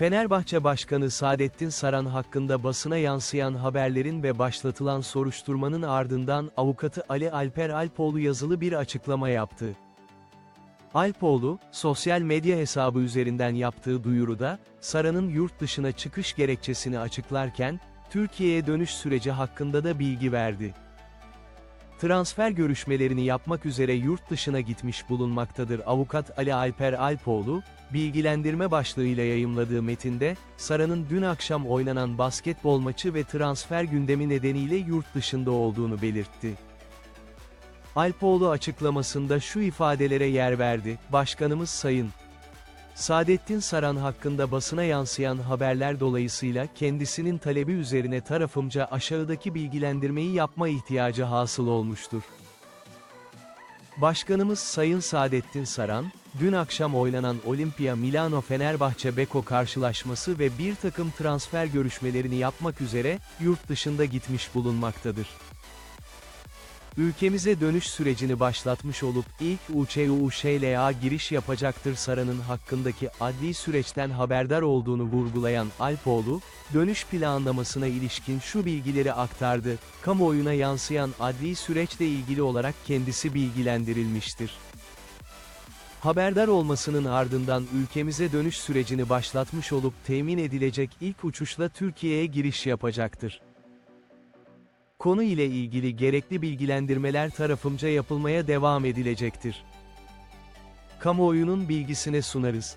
Fenerbahçe Başkanı Saadettin Saran hakkında basına yansıyan haberlerin ve başlatılan soruşturmanın ardından avukatı Ali Alper Alpoğlu yazılı bir açıklama yaptı. Alpoğlu, sosyal medya hesabı üzerinden yaptığı duyuruda, Saran'ın yurt dışına çıkış gerekçesini açıklarken, Türkiye'ye dönüş süreci hakkında da bilgi verdi. Transfer görüşmelerini yapmak üzere yurt dışına gitmiş bulunmaktadır avukat Ali Alper Alpoğlu, bilgilendirme başlığıyla yayımladığı metinde, Sara'nın dün akşam oynanan basketbol maçı ve transfer gündemi nedeniyle yurt dışında olduğunu belirtti. Alpoğlu açıklamasında şu ifadelere yer verdi, Başkanımız Sayın Saadettin Saran hakkında basına yansıyan haberler dolayısıyla kendisinin talebi üzerine tarafımca aşağıdaki bilgilendirmeyi yapma ihtiyacı hasıl olmuştur. Başkanımız Sayın Saadettin Saran, dün akşam oynanan Olimpia Milano Fenerbahçe Beko karşılaşması ve bir takım transfer görüşmelerini yapmak üzere yurt dışında gitmiş bulunmaktadır. Ülkemize dönüş sürecini başlatmış olup ilk UÇUŞLA giriş yapacaktır Sara'nın hakkındaki adli süreçten haberdar olduğunu vurgulayan Alpoğlu, dönüş planlamasına ilişkin şu bilgileri aktardı, kamuoyuna yansıyan adli süreçle ilgili olarak kendisi bilgilendirilmiştir. Haberdar olmasının ardından ülkemize dönüş sürecini başlatmış olup temin edilecek ilk uçuşla Türkiye'ye giriş yapacaktır. Konu ile ilgili gerekli bilgilendirmeler tarafımca yapılmaya devam edilecektir. Kamuoyunun bilgisine sunarız.